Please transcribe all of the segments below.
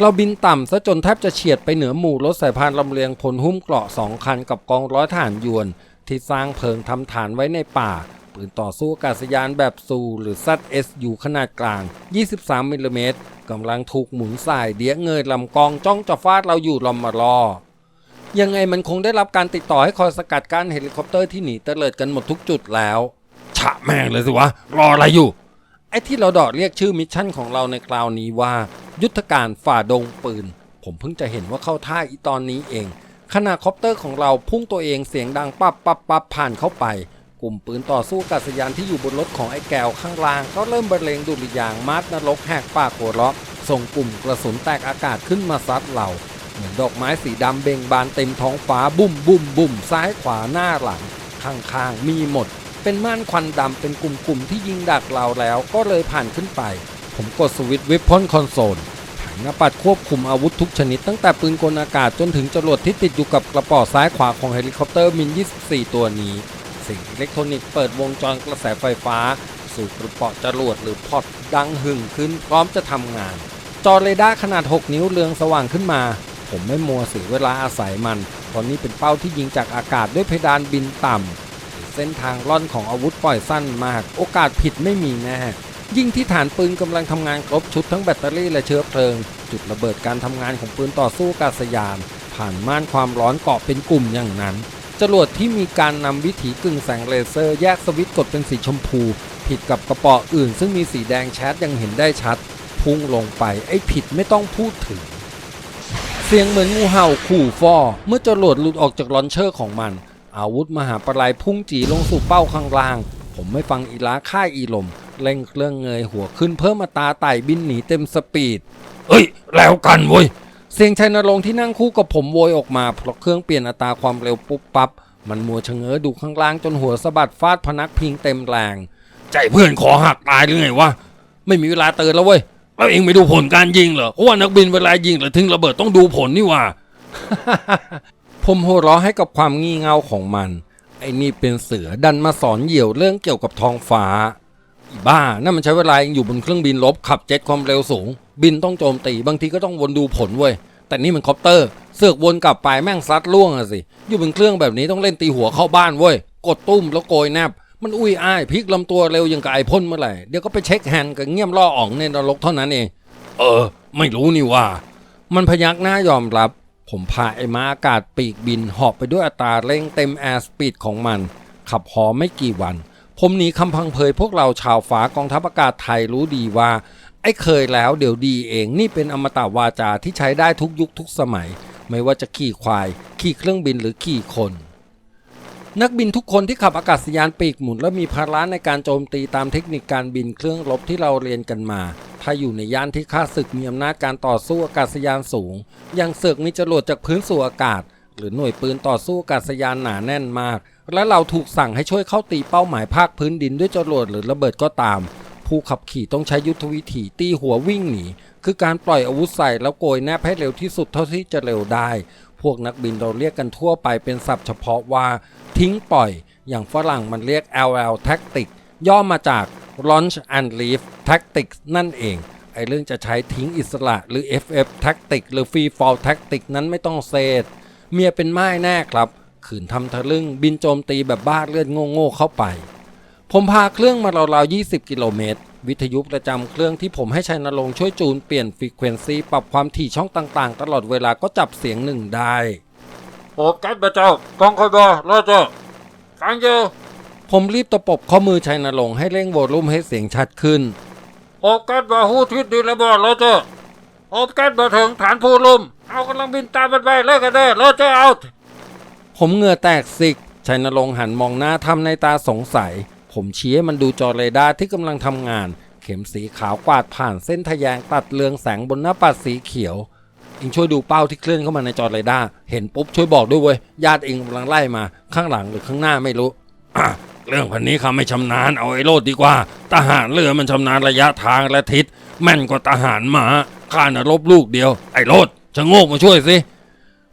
เราบินต่ำซะจนแทบจะเฉียดไปเหนือหมู่รถสายพานลำเลียงพลหุ้มเกราะสองคันกับกองร้อยทหารยวน ที่สร้างเพิงทำฐานไว้ในป่า ปืนต่อสู้อากาศยานแบบซูหรือซัดเอสอยู่ขนาดกลาง 23มิลลิเมตรกำลังถูกหมุนสายเดียเงยลำกองจ้องจะฟาดเราอยู่ลำมารอ ยังไงมันคงได้รับการติดต่อให้คอยสกัดกั้นเฮลิคอปเตอร์ที่หนีเตลิดกันหมดทุกจุดแล้ว ฉะแม่งเลยสิวะ รออะไรอยู่ ไอ้ที่เราดอดเรียกชื่อมิชชั่นของเราในคราวนี้ว่า ยุทธการฝ่าดงปืน ผมเพิ่งจะเห็นว่าเข้าท่าอีตอนนี้เองขณะคอปเตอร์ของเราพุ่งตัวเองเสียงดังปั๊บปั๊บปั๊บผ่านเข้าไป กลุ่มปืนต่อสู้กาศยานที่อยู่บนรถของไอ้แก้วข้างล่าง ก็เริ่มบรรเลงดุริยางค์มาดนรกแหกปากหัวเราะส่งกลุ่มกระสุนแตกอากาศขึ้นมาซัดเราเหมือนดอกไม้สีดำเบ่งบานเต็มท้องฟ้าบุ่มบุ่มบุ่มซ้ายขวาหน้าหลัง ข้างๆมีหมด เป็นม่านควันดำเป็นกลุ่มๆที่ยิงดักเราแล้วก็เลยผ่านขึ้นไป ผมกดสวิตช์วิปพอนคอนโซลถังหน้าปัดควบคุมอาวุธทุกชนิดตั้งแต่ปืนกลอากาศจนถึงจรวดที่ติดอยู่กับกระป๋อซ้ายขวาของเฮลิคอปเตอร์มิน 24 ตัวนี้ สิ่งอิเล็กทรอนิกส์เปิดวงจรกระแสไฟฟ้า สู่กระป๋อจรวดหรือพอดดังหึ่งขึ้นพร้อมจะทำงาน จอเรดาร์ขนาด 6 นิ้วเรืองสว่างขึ้นมาผมไม่มัวเสียเวลาอาศัยมันเพราะนี่เป็นเป้าที่ยิงจากอากาศด้วยเพดานบินต่ำ เส้นทางล่อนของอาวุธปล่อยสั้นมาก โอกาสผิดไม่มีแน่ยิ่งที่ฐานปืนกำลังทำงานครบชุดทั้งแบตเตอรี่และเชื้อเพลิง จุดระเบิดการทำงานของปืนต่อสู้อากาศยาน ผ่านม่านความร้อนเกาะเป็นกลุ่มอย่างนั้น จรวดที่มีการนำวิถีกึ่งแสงเลเซอร์แยกสวิตช์กดเป็นสีชมพู ผิดกับกระป๋ออื่น ซึ่งมีสีแดงแชทยังเห็นได้ชัด พุ่งลงไปไอ้ผิดไม่ต้องพูดถึง เสียงเหมือนงูเห่าขู่ฟอเมื่อจรวดหลุดออกจากลอนเชอร์ของมัน อาวุธมหาปลายพุ่งจีลงสู่เป้าข้างล่าง ผมไม่ฟังอีลาค่ายอีลมเร่งเครื่องเงยหัวขึ้นเพิ่มอัตราไต่บินหนีเต็มสปีด เอ้ย แล้วกันเว้ย เสียงชัยนรงค์ที่นั่งคู่กับผมโวยออกมาเพราะเครื่องเปลี่ยนอัตราความเร็วปุ๊บปั๊บมันมัวชะเง้อดูข้างล่างจนหัวสะบัดฟาดพนักพิงเต็มแรง ใจเพื่อนขอหักตายหรือไงวะ ไม่มีเวลาเตือนแล้วเว้ย แล้วเองไม่ดูผลการยิงเหรอว่านักบินเวลายิงหรือทิ้งระเบิดต้องดูผลนี่ว่า ผมโหราะให้กับความงี่เง่าของมัน ไอ้นี่เป็นเสือดันมาสอนเหยี่ยวเรื่องเกี่ยวกับท้องฟ้า อีบ้านั่นมันใช้เวลาอยู่บนเครื่องบินลบขับเจ็ตความเร็วสูง บินต้องโจมตีบางทีก็ต้องวนดูผลเว้ยแต่นี่มันคอปเตอร์ เสือกวนกลับไปแม่งซัดล่วงอะสิ อยู่บนเครื่องแบบนี้ต้องเล่นตีหัวเข้าบ้านเว้ย กดตุ้มแล้วโกยแนบ มันอุ้ยอ้ายพลิกลำตัวเร็วย่างกับไอพ่นเมื่อไหร่ เดี๋ยวก็ไปเช็คแฮนด์กับเงี่ยมล่ออ่องในนรกเท่านั้นเอง เออ ไม่รู้นี่ว่า มันพยักหน้ายอมรับ ผมพาไอ้ม้าอากาศปีกบินหอบไปด้วยอัตราเร่งเต็มแอร์สปีดของมัน ขับหอไม่กี่วัน ผมหนีคำพังเพยพวกเราชาวฟ้ากองทัพอากาศไทยรู้ดีว่า ไอ้เคยแล้วเดี๋ยวดีเองนี่เป็นอมตะวาจาที่ใช้ได้ทุกยุคทุกสมัย ไม่ว่าจะขี่ควาย ขี่เครื่องบินหรือขี่คน นักบินทุกคนที่ขับอากาศยานปีกหมุน และมีภาระในการโจมตีตามเทคนิคการบินเครื่องรบที่เราเรียนกันมา ถ้าอยู่ในย่านที่ข้าศึกมีอำนาจการต่อสู้อากาศยานสูงยังเสือกมีจรวดจากพื้นสู่อากาศ หรือหน่วยปืนต่อสู้อากาศยานหนาแน่นมาก และเราถูกสั่งให้ช่วยเข้าตีเป้าหมายภาคพื้นดินด้วยจรวดหรือระเบิดก็ตาม ผู้ขับขี่ต้องใช้ยุทธวิธีตีหัววิ่งหนีคือการปล่อยอาวุธใส่แล้วโกยแนบให้เร็วที่สุดเท่าที่จะเร็วได้ พวกนักบินเราเรียกกันทั่วไปเป็นศัพท์เฉพาะว่าทิ้งปล่อย อย่างฝรั่งมันเรียก LL Tactic ย่อมาจาก Launch and Leave Tactics นั่นเองไอเรื่องจะใช้ทิ้งอิสระหรือ FF Tactic หรือ Free Fall Tactic นั้นไม่ต้องเซตเมียเป็นไม้แน่ครับขืนทำทะลึ่งบินโจมตีแบบบ้าเลือดโง่ๆเข้าไป ผมพาเครื่องมาราวๆ20 กิโลเมตร วิทยุประจำเครื่องที่ผมให้ชัยนรงค์ช่วยจูนเปลี่ยนฟรีเควนซีปรับความถี่ช่องต่างๆ ตลอดเวลาก็จับเสียงหนึ่งได้โอ้แก๊สเจ้ากองคอยบอรอเจ้าฟังเจ้าผมรีบตะปบข้อมือชัยนรงค์ให้เร่งโวลูมให้เสียงชัดขึ้นโอ้แก๊สบาหูทิศดีแล้วบอรอเจ้าโอ้แก๊สบาถึงฐานผู้ลุมเอากำลังบินตามมันไปเลิกกันเด้อรอเจ้าเอาผมเหงื่อแตกสิกชัยนรงค์หันมองหน้าทำในตาสงสัย ผมชี้ให้มันดูจอเรดาร์ที่กำลังทำงาน เข็มสีขาวกวาดผ่านเส้นทะแยงตัดเรืองแสงบนหน้าปัดสีเขียวเองช่วยดูเป้าที่เคลื่อนเข้ามาในจอเรดาร์เห็นปุ๊บช่วยบอกด้วยเว้ยญาติเองกำลังไล่มาข้างหลังหรือข้างหน้าไม่รู้เรื่องพันนี้ข้าไม่ชำนาญเอาไอ้โลดดีกว่าทหารเรือมันชำนาญระยะทางและทิศแม่นกว่าทหารหมาข้าน่ะลบลูกเดียว ไอ้โลดชะโงกมาช่วยสิ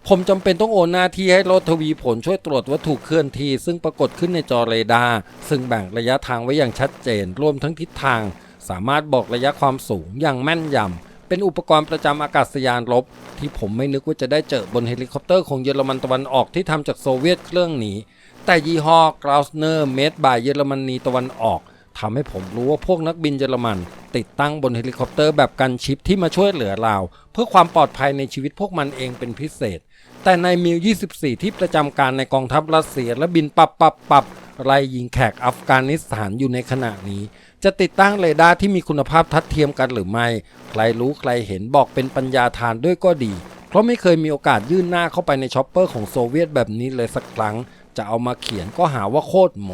ผมจำเป็นต้องโอนหน้าที่ให้รถทวีผลช่วยตรวจวัตถุเคลื่อนที่ ซึ่งปรากฏขึ้นในจอเรดาร์ซึ่งแบ่งระยะทางไว้อย่างชัดเจน รวมทั้งทิศทาง สามารถบอกระยะความสูงอย่างแม่นยำเป็นอุปกรณ์ประจำอากาศยานรบ ที่ผมไม่นึกว่าจะได้เจอบนเฮลิคอปเตอร์ของเยอรมันตะวันออกที่ทำจากโซเวียตเครื่องนี้ แต่ยี่ห้อกราวสเนอร์เมดบายเยอรมนีตะวันออกทำให้ผมรู้ว่าพวกนักบินเยอรมัน ติดตั้งบนเฮลิคอปเตอร์แบบกันชิปที่มาช่วยเหลือเรา เพื่อความปลอดภัยในชีวิตพวกมันเองเป็นพิเศษ แต่ในมิว 24 ที่ประจำการในกองทัพรัสเซียและบินปับปับปับไล่ยิงแขกอัฟกานิสถานอยู่ในขณะนี้ จะติดตั้งเรดาร์ที่มีคุณภาพทัดเทียมกันหรือไม่ ใครรู้ใครเห็นบอกเป็นปัญญาทานด้วยก็ดี เพราะไม่เคยมีโอกาสยื่นหน้าเข้าไปในช็อปเปอร์ของโซเวียตแบบนี้เลยสักครั้ง จะเอามาเขียนก็หาว่าโคตรโม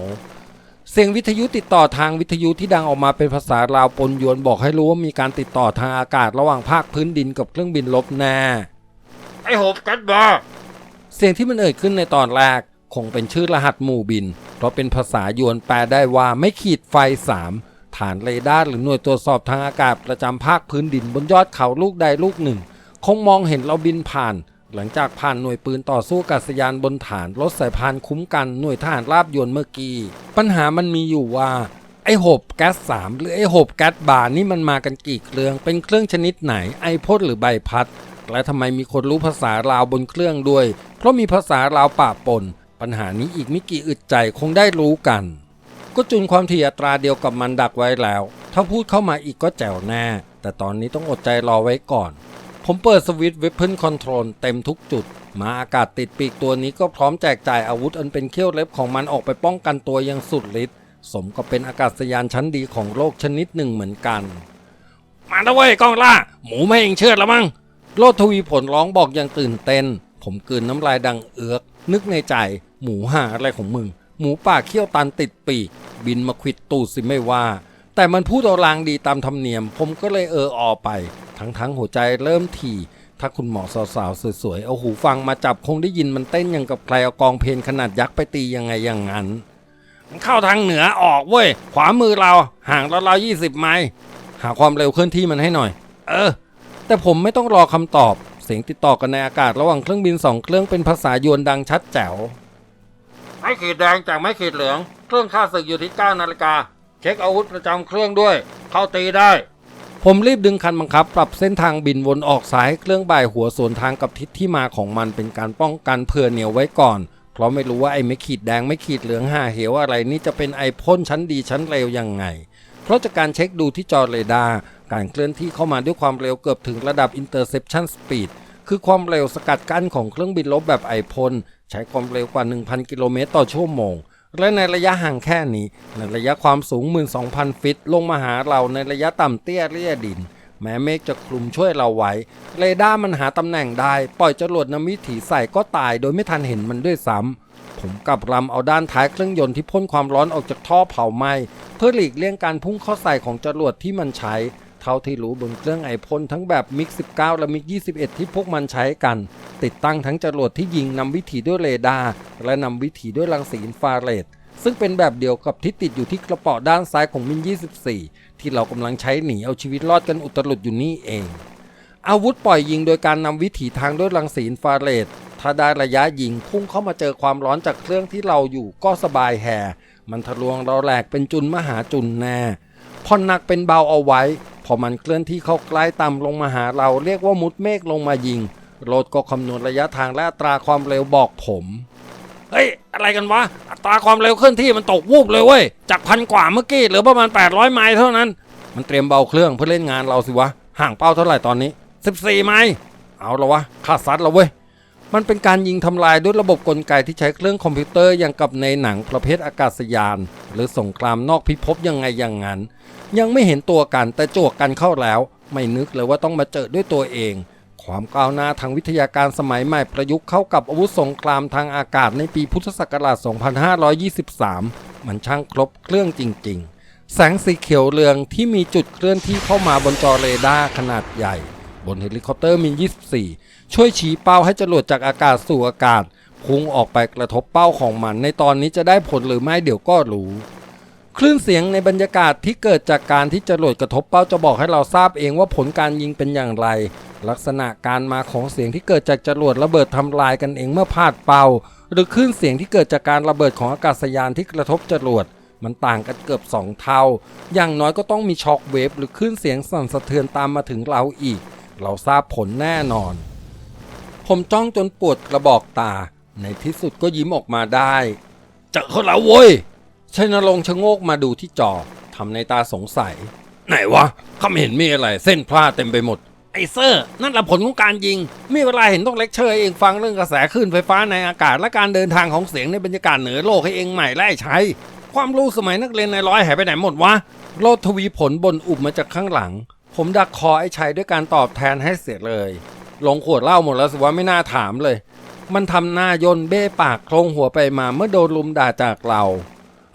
เสียงวิทยุติดต่อทางวิทยุที่ดังออกมาเป็นภาษาลาวปนยวนบอกให้รู้ว่ามีการติดต่อทางอากาศระหว่างภาคพื้นดินกับเครื่องบินลบแน่ อ้โหบกัดบอเสียงที่มันเอ่ยขึ้นในตอนแรกคงเป็นชื่อรหัสหมู่บิน เพราะเป็นภาษายวนแปลได้ว่าไม่ขีดไฟ 3 ฐานเรดาร์หรือหน่วยตรวจสอบทางอากาศประจำภาคพื้นดินบนยอดเขาลูกใดลูกหนึ่ง คงมองเห็นเราบินผ่าน หลังจากผ่านหน่วยปืนต่อสู้กาศยานบนฐานรถสายพานคุ้มกันหน่วยทหารราบยนต์เมื่อกี้ ปัญหามันมีอยู่ว่าไอโหบแก๊ส3หรือไอโหบแก๊สบาร์นี่มันมากันกี่เครื่องเป็นเครื่องชนิดไหนไอพ่นหรือใบพัด และทำไมมีคนรู้ภาษาลาวบนเครื่องด้วย เพราะมีภาษาลาวป่าปน ปัญหานี้อีกไม่กี่อึดใจคงได้รู้กัน ก็จุนความถี่อัตราเดียวกับมันดักไว้แล้ว ถ้าพูดเข้ามาอีกก็แจ๋วแน่ แต่ตอนนี้ต้องอดใจรอไว้ก่อน ผมเปิดสวิตช์ Weapon Control เต็มทุกจุดมาอากาศติดปีกตัวนี้ก็พร้อมแจกจ่ายอาวุธอันเป็นเขี้ยวเล็บของมันออกไปป้องกันตัวอยังสุดฤทธิ์สมก็เป็นอากาศยานชั้นดีของโลกชนิดหนึ่งเหมือนกัน มาแล้วเว้ยกองล่า หมูไม่เองเชื่อแล้วมั้ง โลดทวีผลร้องบอกอย่างตื่นเต้น ผมกืนน้ำลายดังเอือก นึกในใจ หมูห่าอะไรของมึง หมูป่าเขี้ยวตันติดปีก บินมาควิดตูดสิไม่ว่า แต่มันพูดเอาลางดีตามธรรมเนียม ผมก็เลยเอออไป ทั้งทั้งหัวใจเริ่มถี่ ถ้าคุณหมอสาวๆสวยๆ เอาหูฟังมาจับคงได้ยินมันเต้นอย่างกับใครเอากองเพลงขนาดยักษ์ไปตียังไงอย่างนั้นมันเข้าทางเหนือออกเว้ย ขวามือเราห่างเราเรายี่สิบไมล์หาความเร็วเคลื่อนที่มันให้หน่อย เออ แต่ผมไม่ต้องรอคำตอบ เสียงติดต่อกันในอากาศระหว่างเครื่องบินสองเครื่องเป็นภาษายวนดังชัดแจ๋ว ไม้ขีดแดงจากไม้ขีดเหลือง เครื่องค่าศึกอยู่ที่9นาฬิกา เช็คอาวุธประจำเครื่องด้วย เข้าตีได้ ผมรีบดึงคันบังคับ ปรับเส้นทางบินวนออกซ้ายให้เครื่องบ่ายหัวสวนทางกับทิศที่มาของมันเป็นการป้องกันเผื่อเหนียวไว้ก่อน เพราะไม่รู้ว่าไอ้ไม่ขีดแดงไม่ขีดเหลืองห่าเหวอะไรนี่จะเป็นไอพ่นชั้นดีชั้นเร็วยังไง เพราะจากการเช็คดูที่จอเรดาร์การเคลื่อนที่เข้ามาด้วยความเร็วเกือบถึงระดับ interception speed คือความเร็วสกัดกั้นของเครื่องบินลบแบบไอพ่นใช้ความเร็วกว่า 1,000 กิโลเมตรต่อชั่วโมง และในระยะห่างแค่นี้ ในระยะความสูง 12,000 ฟิต ลงมาหาเราในระยะต่ำเตี้ยเรียดิน แม้เมฆจะคลุมช่วยเราไว้ เรดาร์มันหาตำแหน่งได้ ปล่อยจรวดนำวิถีใส่ก็ตายโดยไม่ทันเห็นมันด้วยซ้ำ ผมกลับรำเอาด้านท้ายเครื่องยนต์ที่พ่นความร้อนออกจากท่อเผาไหม้เพื่อหลีกเลี่ยงการพุ่งเข้าใส่ของจรวดที่มันใช้ เท่าที่รู้บนเครื่องไอพ่นทั้งแบบมิก 19 และมิก 21 ที่พวกมันใช้กัน ติดตั้งทั้งจรวดที่ยิงนำวิถีด้วยเรดาร์และนำวิถีด้วยรังสีอินฟราเรดซึ่งเป็นแบบเดียวกับที่ติดอยู่ที่กระเป๋าด้านซ้ายของมิน 24 ที่เรากำลังใช้หนีเอาชีวิตรอดกันอุตลุดอยู่นี่เอง อาวุธปล่อยยิงโดยการนำวิถีทางด้วยรังสีอินฟราเรดถ้าได้ระยะยิงพุ่งเข้ามาเจอความร้อนจากเครื่องที่เราอยู่ก็สบายแห่มันทะลวงเราแหลกเป็นจุนมหาจุนแน่ผ่อนหนักเป็นเบาเอาไว้ พอมันเคลื่อนที่เข้าใกล้ต่ำลงมาหาเราเรียกว่ามุดเมฆลงมายิงโรดก็คำนวณระยะทางและอัตราความเร็วบอกผม เฮ้ย อะไรกันวะ อัตราความเร็วเคลื่อนที่มันตกวูบเลยเว้ย จากพันกว่าเมื่อกี้เหลือประมาณ 800 ไมล์เท่านั้น มันเตรียมเบาเครื่องเพื่อเล่นงานเราสิวะ ห่างเป้าเท่าไหร่ตอนนี้ 14 ไมล์เอาละวะขาดซัดแล้วเว้ย มันเป็นการยิงทำลายด้วยระบบกลไกที่ใช้เครื่องคอมพิวเตอร์อย่างกับในหนังประเภทอากาศยาน หรือสงครามนอกพิภพยังไงอย่างนั้น ยังไม่เห็นตัวกันแต่จวกกันเข้าแล้ว ไม่นึกเลยว่าต้องมาเจอด้วยตัวเอง ความก้าวหน้าทางวิทยาการสมัยใหม่ประยุกต์เข้ากับอาวุธสงครามทางอากาศในปีพุทธศักราช 2523 มันช่างครบเครื่องจริง ๆแสงสีเขียวเรืองที่มีจุดเคลื่อนที่เข้ามาบนจอเรดาร์ขนาดใหญ่ บนเฮลิคอปเตอร์มิน 24 ช่วยชี้เป้าให้จรวดจากอากาศสู่อากาศพุ่งออกไปกระทบเป้าของมัน ในตอนนี้จะได้ผลหรือไม่เดี๋ยวก็รู้คลื่นเสียงในบรรยากาศที่เกิดจากการที่จรวดกระทบเป้าจะบอกให้เราทราบเองว่าผลการยิงเป็นอย่างไร ลักษณะการมาของเสียงที่เกิดจากจรวดระเบิดทำลายกันเองเมื่อพลาดเป้า หรือคลื่นเสียงที่เกิดจากการระเบิดของอากาศยานที่กระทบจรวดมันต่างกันเกือบสองเท่า อย่างน้อยก็ต้องมีช็อคเวฟหรือคลื่นเสียงสั่นสะเทือนตามมาถึงเราอีก เราทราบผลแน่นอน ผมจ้องจนปวดกระบอกตา ในที่สุดก็ยิ้มออกมาได้ เจอเขาแล้วเว้ยชัยนรงค์ชะโงกมาดูที่จอทำในตาสงสัย ไหนวะข้าไม่เห็นมีอะไร เส้นพลาดเต็มไปหมด ไอ้เซอร์ นั่นแหละผลของการยิง มีเวลาเห็นต้องเลคเชอร์เองฟังเรื่องกระแสคลื่นไฟฟ้าในอากาศ และการเดินทางของเสียงในบรรยากาศเหนือโลกให้เองใหม่และไอ้ชัยความรู้สมัยนักเรียนในร้อยหายไปไหนหมดวะโลดทวีผลบนอุบมาจากข้างหลัง ผมดักคอไอ้ชัยด้วยการตอบแทนให้เสียเลย ลงขวดเหล้าหมดแล้วสิว่าไม่น่าถามเลย มันทำหน้ายนเบ้ปากโครงหัวไปมาเมื่อโดนลุมด่าจากเรา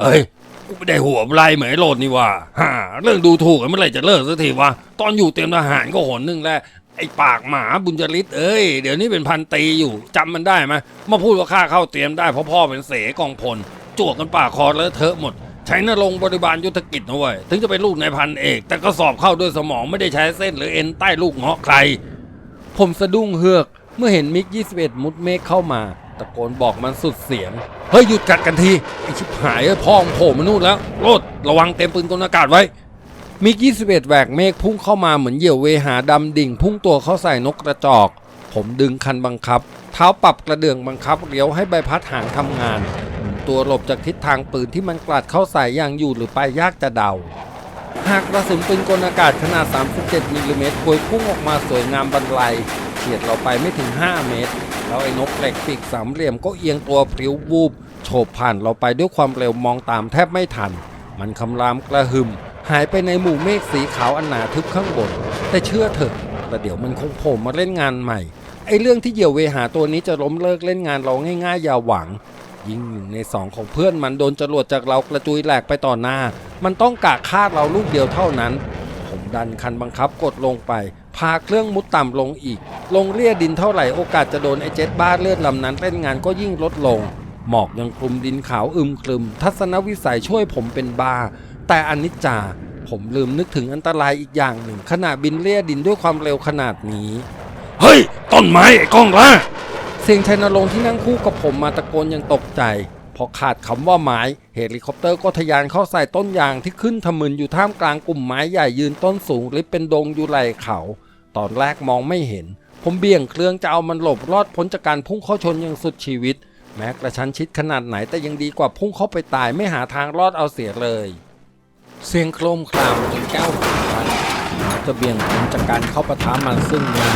เอ้ยกูไม่ได้หัวไรเหมือนโลดนี่ว่าฮ่าเรื่องดูถูกกันเมื่อไหร่จะเลิกสักทีวะตอนอยู่เตรียมทหารก็หนหนึ่งแล้วไอ้ปากหมาบุญจริตเอ้ยเดี๋ยวนี้เป็นพันตีอยู่จำมันได้ไหมมาพูดว่าข้าเข้าเตรียมได้เพราะพ่อเป็นเสกองพลจวกกันปากคอเลอะเทอะหมด ใช้นรงค์บริบาลยุทธกิจนะเว้ยถึงจะเป็นลูกนายพันเอก แต่ก็สอบเข้าด้วยสมองไม่ได้ใช้เส้นหรือเอ็นใต้ลูกเงาะใคร ผมสะดุ้งเฮือก เมื่อเห็นมิก 21 มุดเมฆเข้ามา ตะโกนบอกมันสุดเสียง เฮ้ย หยุดกัดกันที ไอชิบหายเอ้ยพ่องโผล่มานู่นแล้วโลดระวังเต็มปืนกลอากาศไว้ มิก 21 แหวกเมฆพุ่งเข้ามาเหมือนเหยี่ยวเวหาดำดิ่ง พุ่งตัวเข้าใส่นกกระจอก ผมดึงคันบังคับ เท้าปรับกระเดื่องบังคับเลี้ยวให้ใบพัดหางทำงาน ตัวหลบจากทิศทางปืนที่มันกลัดเข้าใส่อย่างอยู่หรือไปยากจะเดา หากกระสุนปืนกลอากาศขนาด 37มิลลิเมตรพวยพุ่งออกมาสวยงามบรรลัยเฉียดเราไปไม่ถึง 5 เมตร แล้วไอ้นกเหล็กปีกสามเหลี่ยมก็เอียงตัวพลิ้ววูบโฉบผ่านเราไปด้วยความเร็วมองตามแทบไม่ทัน มันคำรามกระหึ่มหายไปในหมู่เมฆสีขาวอันหนาทึบข้างบน แต่เชื่อเถอะประเดี๋ยวมันคงโผล่มาเล่นงานใหม่ไอ้เรื่องที่เหยี่ยวเวหาตัวนี้จะล้มเลิกเล่นงานเราง่ายๆอย่าหวัง ยิงหนึ่งในสองของเพื่อนมันโดนจรวดจากเรากระจุยแหลกไปต่อหน้า มันต้องกะคาดเราลูกเดียวเท่านั้น ผมดันคันบังคับกดลงไป พาเครื่องมุดต่ำลงอีก ลงเลี่ยดินเท่าไหร่โอกาสจะโดนไอ้เจ็ตบ้าเลือดลำนั้นเล่นงานก็ยิ่งลดลง หมอกยังคลุมดินขาวอึมครึม ทัศนวิสัยช่วยผมเป็นบาแต่อนิจจาผมลืมนึกถึงอันตรายอีกอย่างหนึ่งขณะบินเลี่ยดินด้วยความเร็วขนาดนี้ เฮ้ย ต้นไม้ไอ้กล้องล่า เสียงชัยนรงค์ที่นั่งคู่กับผมมาตะโกนย่างตกใจ พอขาดคำว่าไม้เฮลิคอปเตอร์ก็ทะยานเข้าใส่ต้นยางที่ขึ้นทะมึนอยู่ท่ามกลางกลุ่มไม้ใหญ่ยืนต้นสูงริบเป็นดงอยู่ไหลเขา ตอนแรกมองไม่เห็น ผมเบี่ยงเครื่องจะเอามันหลบรอดพ้นจากการพุ่งเข้าชนอย่างสุดชีวิต แม้กระชั้นชิดขนาดไหนแต่ยังดีกว่าพุ่งเข้าไปตายไม่หาทางรอดเอาเสียเลย เสียงโครมครามจนแก้วหูพันจะเบี่ยงพ้นจากการเข้าปะทะมันซึ่งหน้า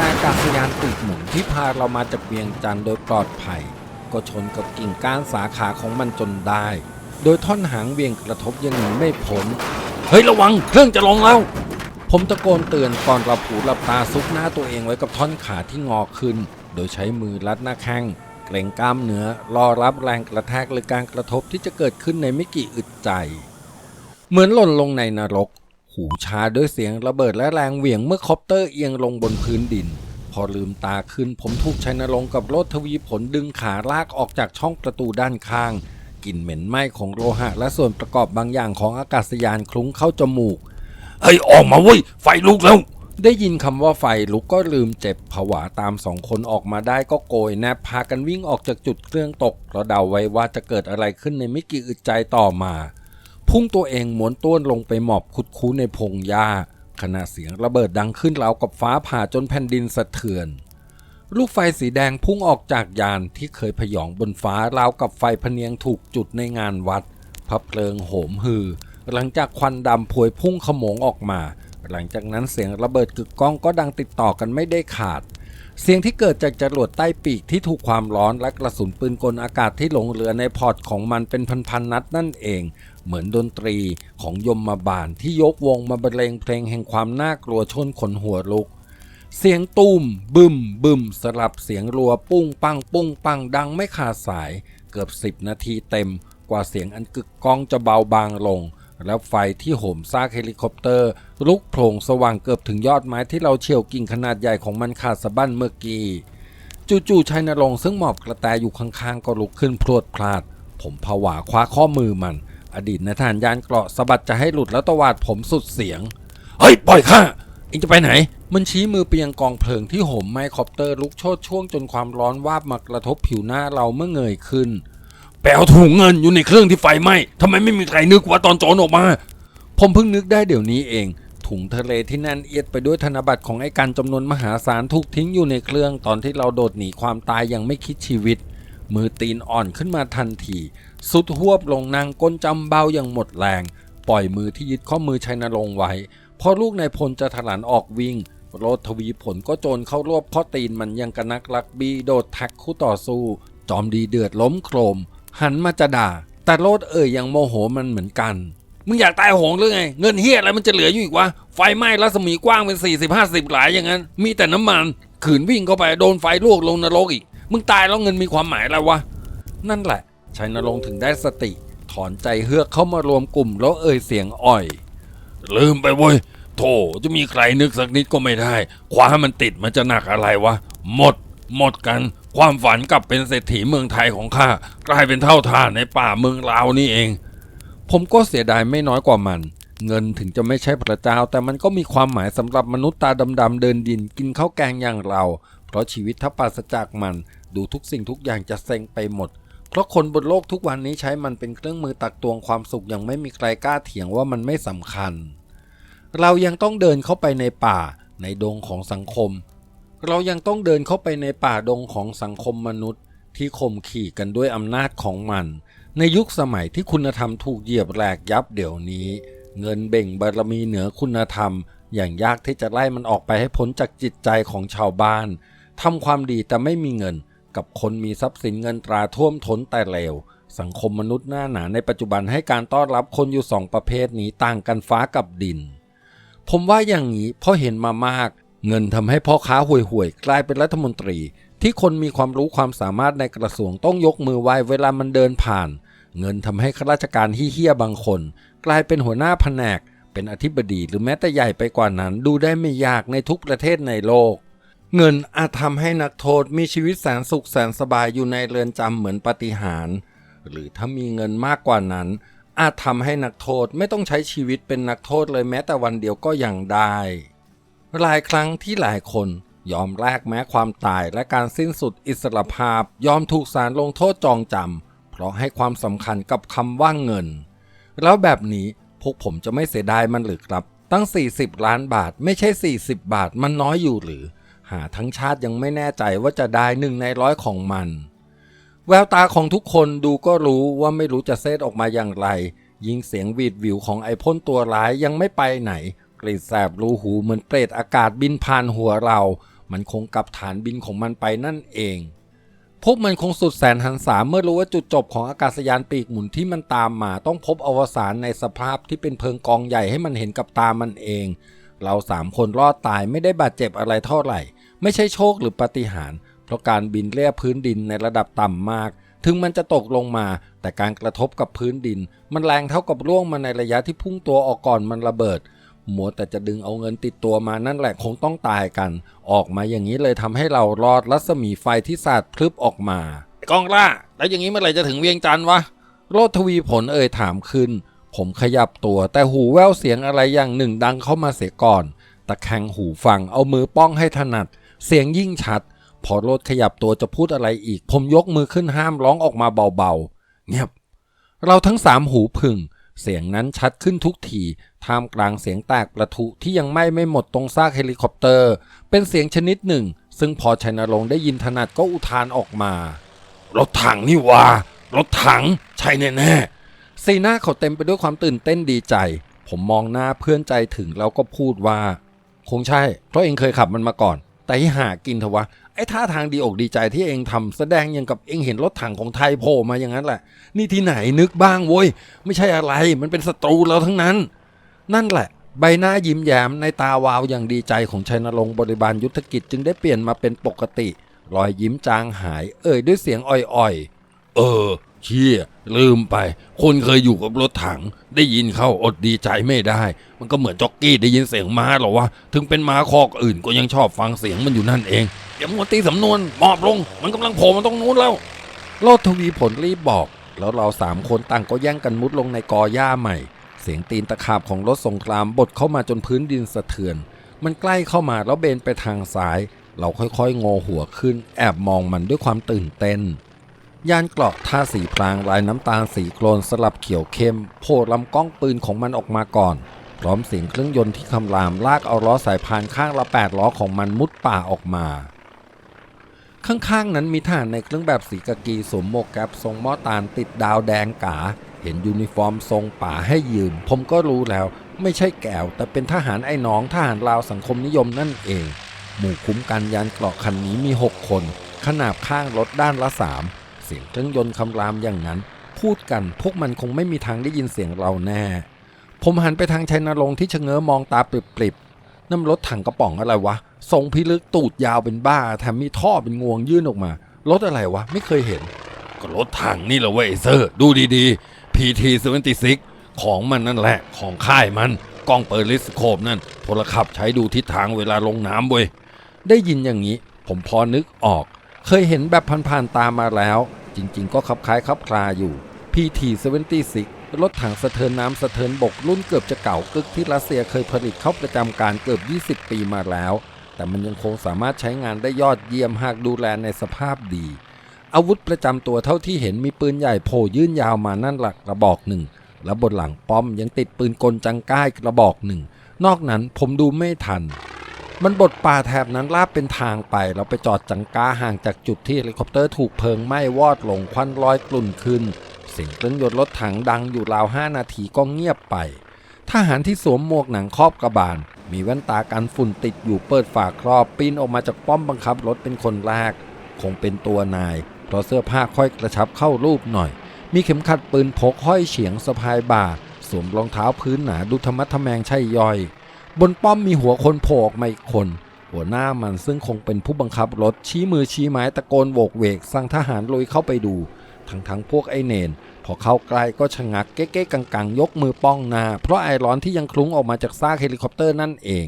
แต่อากาศยานปีกหมุนที่พาเรามาจากเวียงจันทร์โดยปลอดภัย ก็ชนกับกิ่งก้านสาขาของมันจนได้ โดยท่อนหางเวียงกระทบยังหนีไม่พ้นเฮ้ยระวังเครื่องจะลงแล้ว ผมตะโกนเตือนก่อนหลับหูหลับตาซุกหน้าตัวเองไว้กับท่อนขาที่งอขึ้น โดยใช้มือรัดหน้าแข้งเกรงกล้ามเนื้อ รอรับแรงกระแทกหรือการกระทบที่จะเกิดขึ้นในไม่กี่อึดใจ เหมือนหล่นลงในนรก หูชาด้วยเสียงระเบิดและแรงเหวี่ยงเมื่อคอปเตอร์เอียงลงบนพื้นดิน พอลืมตาขึ้นผมถูกชัยนรงค์กับรถทวีผลดึงขาลากออกจากช่องประตูด้านข้างกลิ่นเหม็นไหม้ของโลหะ และส่วนประกอบบางอย่างของอากาศยานคลุ้งเข้าจมูก เฮ้ย ออกมาเว้ย ไฟลุกแล้ว ได้ยินคำว่าไฟลุกก็ลืมเจ็บผวาตามสองคนออกมาได้ก็โกยแนบพากันวิ่งออกจากจุดเครื่องตกเราะเดาไว้ว่าจะเกิดอะไรขึ้นในไม่กี่อึดใจต่อมา พุ่งตัวเองหมวนต้วนลงไปหมอบคุดคู้ในพงหญ้าขณะเสียงระเบิดดังขึ้นราวกับฟ้าผ่าจนแผ่นดินสะเทือน ลูกไฟสีแดงพุ่งออกจากยานที่เคยพยองบนฟ้าราวกับไฟพเนียงถูกจุดในงานวัดพระเพลิงโหมฮือ หลังจากควันดำพวยพุ่งขโมงออกมา หลังจากนั้นเสียงระเบิดกึกก้องก็ดังติดต่อกันไม่ได้ขาด เสียงที่เกิดจากจรวดใต้ปีกที่ถูกความร้อนและกระสุนปืนกลอากาศที่หลงเหลือในพอร์ตของมันเป็นพันๆนัดนั่นเอง เหมือนดนตรีของยมมาบาลที่ยกวงมาบรรเลงเพลงแห่งความน่ากลัวชนขนหัวลุก เสียงตูมบึมบึมสลับเสียงรัวปุ้งปังปุ้งปังดังไม่ขาดสาย เกือบสิบนาทีเต็มกว่าเสียงอันกึกก้องจะเบาบางลง แล้วไฟที่โหมซากเฮลิคอปเตอร์ ลุกโผล่สว่างเกือบถึงยอดไม้ที่เราเฉียวกิ่งขนาดใหญ่ของมันขาดสะบั้นเมื่อกี้จู่ๆชัยนรงซึ่งหมอบกระแตอยู่ข้างๆ ก็ลุกขึ้นพรวดพลาด ผมผวาคว้าข้อมือมัน อดีตนายทหารยานเกราะสะบัดจะให้หลุดแล้วตวาดผมสุดเสียง เฮ้ย ปล่อยข้าเองจะไปไหน มันชี้มือไปยังกองเพลิงที่โหมไมคอปเตอร์ลุกโชดช่วงจนความร้อนวาบมากระทบผิวหน้าเราเมื่อเงยขึ้นไปเอาถุงเงินอยู่ในเครื่องที่ไฟไหม้ทำไมไม่มีใครนึกว่าตอนโจรออกมา ผมเพิ่งนึกได้เดี๋ยวนี้เอง ถุงทะเลที่แน่นเอียดไปด้วยธนบัตรของไอ้กันจำนวนมหาศาลถูกทิ้งอยู่ในเครื่องตอนที่เราโดดหนีความตายยังไม่คิดชีวิตมือตีนอ่อนขึ้นมาทันที สุดหวบลงนางก้นจำเบาอย่างหมดแรง ปล่อยมือที่ยึดข้อมือชัยนรงไว้ พอลูกนายพลจะถลันออกวิ่งโรดทวีผลก็โจรเข้ารวบข้อตีนมันยังกระนักลักบีโดดแท็กคู่ต่อสู้ จอมดีเดือดล้มโครม หันมาจะด่า แต่โรดเอ่ยยังโมโหมันเหมือนกันมึงอยากตายโหงหรือไง เงินเฮียอะไรมันจะเหลืออยู่อีกวะ ไฟไหม้รัศมีกว้างเป็น 40 50 หลายอย่างนั้น มีแต่น้ำมัน ขืนวิ่งเข้าไปโดนไฟลวกลงนรกอีก มึงตายแล้วเงินมีความหมายอะไรวะ นั่นแหละ ชัยนรงค์ถึงได้สติ ถอนใจเฮือกเข้ามารวมกลุ่มแล้วเอ่ยเสียงอ่อย ลืมไปเว้ยโถจะมีใครนึกสักนิดก็ไม่ได้คว้ามันติดมันจะหนักอะไรวะ หมด หมดกัน ความฝันกลับเป็นเศรษฐีเมืองไทยของข้ากลายเป็นเท่าทานในป่าเมืองลาวนี่เอง ผมก็เสียดายไม่น้อยกว่ามัน เงินถึงจะไม่ใช่พระเจ้า แต่มันก็มีความหมายสำหรับมนุษย์ตาดำๆเดินดินกินข้าวแกงอย่างเรา เพราะชีวิตถ้าปราศจากมัน ดูทุกสิ่งทุกอย่างจะเซ็งไปหมด เพราะคนบนโลกทุกวันนี้ใช้มันเป็นเครื่องมือตักตวงความสุขอยังไม่มีใครกล้าเถียงว่ามันไม่สำคัญ เรายังต้องเดินเข้าไปในป่าในดงของสังคม เรายังต้องเดินเข้าไปในป่าดงของสังคมมนุษย์ที่ข่มขี่กันด้วยอำนาจของมัน ในยุคสมัยที่คุณธรรมถูกเหยียบแหลกยับเดี๋ยวนี้ เงินเบ่งบารมีเหนือคุณธรรม อย่างยากที่จะไล่มันออกไปให้พ้นจากจิตใจของชาวบ้านทำความดีแต่ไม่มีเงิน กับคนมีทรัพย์สินเงินตราท่วมท้นแต่เลวสังคมมนุษย์หน้าหนาในปัจจุบันให้การต้อนรับคนอยู่สองประเภทนี้ต่างกันฟ้ากับดิน ผมว่าอย่างนี้เพราะเห็นมามาก เงินทำให้พ่อค้าห่วยๆกลายเป็นรัฐมนตรี ที่คนมีความรู้ความสามารถในกระทรวงต้องยกมือไหว้เวลามันเดินผ่าน เงินทำให้ข้าราชการที่เฮี้ยบางคน กลายเป็นหัวหน้าแผนก เป็นอธิบดีหรือแม้แต่ใหญ่ไปกว่านั้น ดูได้ไม่ยากในทุกประเทศในโลก เงินอาจทำให้นักโทษมีชีวิตแสนสุขแสนสบายอยู่ในเรือนจำเหมือนปาฏิหาริย์หรือถ้ามีเงินมากกว่านั้น อาจทำให้นักโทษไม่ต้องใช้ชีวิตเป็นนักโทษเลยแม้แต่วันเดียวก็ยังได้ หลายครั้งที่หลายคนยอมแลกแม้ความตายและการสิ้นสุดอิสรภาพยอมถูกศาลลงโทษจองจำเพราะให้ความสำคัญกับคำว่าเงิน แล้วแบบนี้พวกผมจะไม่เสียดายมันหรือครับ ตั้ง 40 ล้านบาทไม่ใช่ 40 บาทมันน้อยอยู่หรือ หาทั้งชาติยังไม่แน่ใจว่าจะได้หนึ่งในร้อยของมัน แววตาของทุกคนดูก็รู้ว่าไม่รู้จะเซตออกมาอย่างไร ยิงเสียงวีดวิวของไอพ่นตัวร้ายยังไม่ไปไหน กรีดแสบรูหูเหมือนเปรตอากาศบินผ่านหัวเรา มันคงกลับฐานบินของมันไปนั่นเอง พวกมันคงสุดแสนหันษาเมื่อรู้ว่าจุดจบของอากาศยานปีกหมุนที่มันตามมาต้องพบอวสานในสภาพที่เป็นเพลิงกองใหญ่ให้มันเห็นกับตามันเอง เราสามคนรอดตายไม่ได้บาดเจ็บอะไรเท่าไหร่ ไม่ใช่โชคหรือปาฏิหาริย์เพราะการบินเลียบพื้นดินในระดับต่ำมาก ถึงมันจะตกลงมา แต่การกระทบกับพื้นดิน มันแรงเท่ากับร่วงมาในระยะที่พุ่งตัวออกก่อนมันระเบิดหมัวแต่จะดึงเอาเงินติดตัวมานั่นแหละคงต้องตายกัน ออกมาอย่างนี้เลยทำให้เรารอดรัศมีไฟที่สาดพลึบออกมากองล่า แล้วอย่างนี้เมื่อไหร่จะถึงเวียงจันทร์วะโรดทวีผลเอ่ยถามขึ้น ผมขยับตัวแต่หูแววเสียงอะไรอย่างหนึ่งดังเข้ามาเสียก่อน ตะแคงหูฟังเอามือป้องให้ถนัด เสียงยิ่งชัด พอรดขยับตัวจะพูดอะไรอีก ผมยกมือขึ้นห้ามร้องออกมาเบาๆ เงียบ เราทั้งสามหูพึ่ง เสียงนั้นชัดขึ้นทุกที ท่ามกลางเสียงแตกประทุที่ยังไหม่ไม่หมดตรงซากเฮลิคอปเตอร์ เป็นเสียงชนิดหนึ่ง ซึ่งพอชัยนรงค์ได้ยินถนัดก็อุทานออกมา รถถังนี่วะรถถัง ใช่แน่สีหน้าเขาเต็มไปด้วยความตื่นเต้นดีใจ ผมมองหน้าเพื่อนใจถึงแล้วก็พูดว่า คงใช่ เพราะเองเคยขับมันมาก่อน แต่หากินเถอะวะ ไอ้ท่าทางดีอกดีใจที่เองทำแสดงอย่างกับเองเห็นรถถังของไทยโผล่มาอย่างนั้นแหละ นี่ที่ไหนนึกบ้างโว้ย ไม่ใช่อะไร มันเป็นศัตรูเราทั้งนั้น นั่นแหละ ใบหน้ายิ้มแย้มในตาวาวอย่างดีใจของชัยนรงค์บริบาลยุทธกิจจึงได้เปลี่ยนมาเป็นปกติ รอยยิ้มจางหาย เอ่ยด้วยเสียงอ่อยๆ เออ เชี่ยลืมไป คนเคยอยู่กับรถถัง ได้ยินเข้าอดดีใจไม่ได้ มันก็เหมือนจ็อกกี้ได้ยินเสียงม้าหรอวะ ถึงเป็นม้าคอกอื่นก็ยังชอบฟังเสียงมันอยู่นั่นเองอย่ามัวตีสำนวนมอบลง มันกำลังโผล่มาตรงนู้นแล้วโลดทวีผลรีบบอก แล้วเราสามคนต่างก็แย่งกันมุดลงในกอหญ้าใหม่ เสียงตีนตะขาบของรถสงครามบดเข้ามาจนพื้นดินสะเทือน มันใกล้เข้ามาแล้วเบนไปทางซ้าย เราค่อยๆงอหัวขึ้น แอบมองมันด้วยความตื่นเต้น ยานเกราะท่าสีพรางลายน้ำตาลสีโคลนสลับเขียวเข้มโผล่ลำกล้องปืนของมันออกมาก่อน พร้อมเสียงเครื่องยนต์ที่คำรามลากเอาล้อสายพานข้างละแปดล้อของมันมุดป่าออกมา ข้างๆนั้นมีทหารในเครื่องแบบสีกากีสวมหมวกแก๊ปทรงหม้อตาลติดดาวแดงกา เห็นยูนิฟอร์มทรงป่าให้ยืม ผมก็รู้แล้ว ไม่ใช่แก้วแต่เป็นทหารไอ้น้องทหารลาวสังคมนิยมนั่นเอง หมู่คุ้มกันยานเกราะคันนี้มี 6 คน ขนาบข้างรถด้านละ3 สียงเครื่องยนต์คำรามอย่างนั้น พูดกันพวกมันคงไม่มีทางได้ยินเสียงเราแน่ ผมหันไปทางชัยนรงค์ที่ชะเง้อมองตาปริบๆน้ำรถถังกระป๋องอะไรวะทรงพิลึกตูดยาวเป็นบ้าแถมมีท่อเป็นงวงยื่นออกมารถอะไรวะ ไม่เคยเห็น ก็รถถังนี่แหละเว้ยเซอร์ ดูดีๆ PT 76ของมันนั่นแหละ ของค่ายมันกล้องเปิดลิสโคปนั่นพลขับใช้ดูทิศทางเวลาลงน้ำเว้ยได้ยินอย่างนี้ ผมพอนึกออก เคยเห็นแบบผ่านๆตามมาแล้ว จริงๆ ก็คับคล้ายคับคลาอยู่ PT 76 รถถังสะเทินน้ำสะเทินบกรุ่นเกือบจะเก่ากึกที่รัสเซียเคยผลิตเข้าประจำการเกือบ 20 ปีมาแล้ว แต่มันยังคงสามารถใช้งานได้ยอดเยี่ยมหากดูแลในสภาพดี อาวุธประจำตัวเท่าที่เห็นมีปืนใหญ่โผล่ยื่นยาวมานั่นหลักกระบอกหนึ่ง และบนหลังป้อมยังติดปืนกลจังก้ายกระบอกหนึ่ง นอกนั้นผมดูไม่ทัน มันบดป่าแถบนั้นลาบเป็นทางไป เราไปจอดจังก้าห่างจากจุดที่เฮลิคอปเตอร์ถูกเพลิงไหม้วอดลงควันลอยกลุ่นขึ้น เสียงเครื่องยนต์รถถังดังอยู่ราวห้านาทีก็เงียบไป ทหารที่สวมหมวกหนังครอบกระบาล มีแว่นตากันฝุ่นติดอยู่เปิดฝาครอบปีนออกมาจากป้อมบังคับรถเป็นคนแรก คงเป็นตัวนาย เพราะเสื้อผ้าค่อยกระชับเข้ารูปหน่อย มีเข็มขัดปืนพกห้อยเฉียงสะพายบ่าสวมรองเท้าพื้นหนาดูธรรมะทแมงใช่ย่อย บนป้อมมีหัวคนโผล่ออกมาอีกคน หัวหน้ามันซึ่งคงเป็นผู้บังคับรถชี้มือชี้ไม้ตะโกนโวกเวกสั่งทหารลุยเข้าไปดู ทั้งทั้งพวกไอเนน พอเข้าใกล้ก็ชะงักเก๊ๆกังๆ ยกมือป้องหน้าเพราะไอร้อนที่ยังคลุ้งออกมาจากซากเฮลิคอปเตอร์นั่นเอง